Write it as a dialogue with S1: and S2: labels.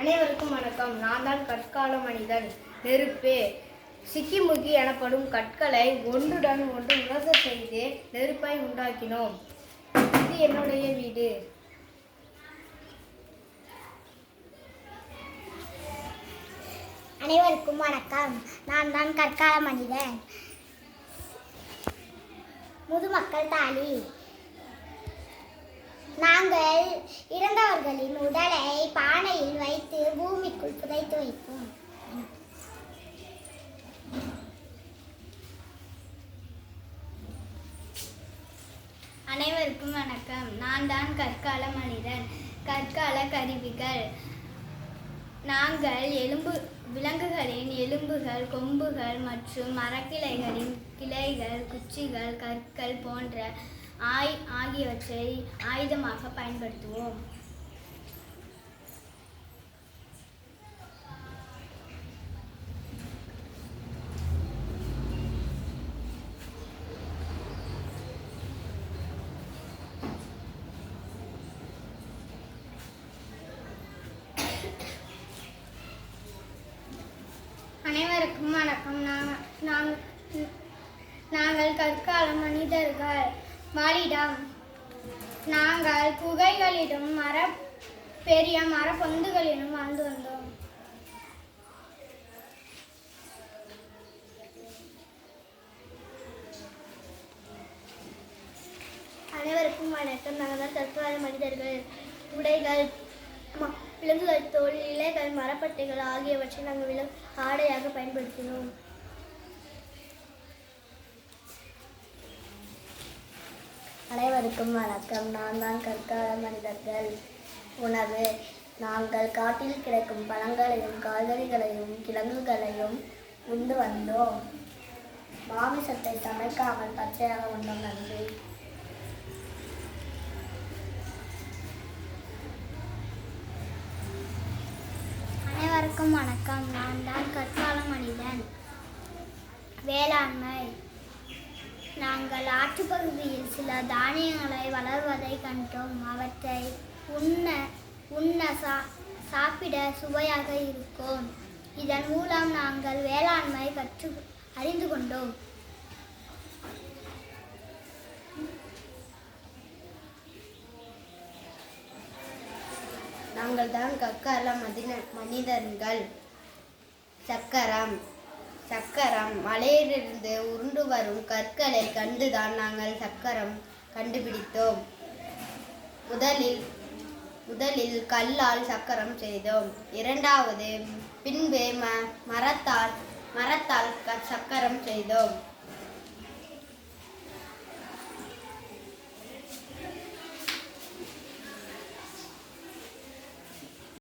S1: அனைவருக்கும் வணக்கம். நான் தான் கற்கால மனிதன். நெருப்பு. சிக்கிமுக்கி எனப்படும் கற்களை ஒன்றுடன் ஒன்று உரச செய்து நெருப்பை உண்டாக்கினோம். இது என்னுடைய வீடு.
S2: அனைவருக்கும் வணக்கம். நான் தான் கற்கால மனிதன். முதுமக்கள் தாலி. நாங்கள் இறந்தவர்களின் உடலை பானை பூமிக்குள் வைப்போம்
S3: அனைவருக்கும் வணக்கம். நான் தான் கற்கால மனிதன். கற்கால கருவிகள். நாங்கள் எலும்பு விலங்குகளின் எலும்புகள் கொம்புகள் மற்றும் மரக்கிளைகளின் கிளைகள் குச்சிகள் கற்கள் போன்ற ஆய் ஆகியவற்றை ஆயுதமாக பயன்படுத்துவோம்.
S2: அனைவருக்கும் வணக்கம். நாங்கள் நாங்கள் நாங்கள் கற்கால மனிதர்கள். மாலிடம் நாங்கள் குகைகளிலும் மர பெரிய மரப்பொந்துகளிலும் வாழ்ந்து வந்தோம். அனைவருக்கும் வணக்கம். நாங்கள் தான் கற்கால மனிதர்கள். உடைகள் விலங்குகள் தோல் இலைகள் மரப்பட்டைகள் ஆகியவற்றை நாங்கள் விலங்கு ஆடையாக பயன்படுத்தினோம்.
S1: அனைவருக்கும் வணக்கம். நான் தான் கற்கால மனிதர்கள். உணவு. நாங்கள் காட்டில் கிடைக்கும் பழங்களையும் காய்கறிகளையும் கிழங்குகளையும் உண்டு வந்தோம். மாமிசத்தை சமைக்காமல் பச்சையாக உண்டோம் நன்றி.
S2: எல்லாருக்கும் வணக்கம். நான் தான் கற்கால மனிதன் வேளாண்மை. நாங்கள் ஆற்றுப்பகுதியில் சில தானியங்களை வளர்வதை கண்டோம். அவற்றை உண்ண உண்ண சா சாப்பிட சுவையாக இருக்கும். இதன் மூலம் நாங்கள் வேளாண்மை கற்று அறிந்து கொண்டோம்.
S1: நாங்கள் தான் மதின மனிதர்கள் சக்கரம் சக்கரம் மலையிலிருந்து உருண்டு வரும் கற்களை கண்டுதான் நாங்கள் சக்கரம் கண்டுபிடித்தோம். முதலில் முதலில் கல்லால் சக்கரம் செய்தோம். இரண்டாவது பின்பு ம மரத்தால் மரத்தால் க- சக்கரம் செய்தோம்.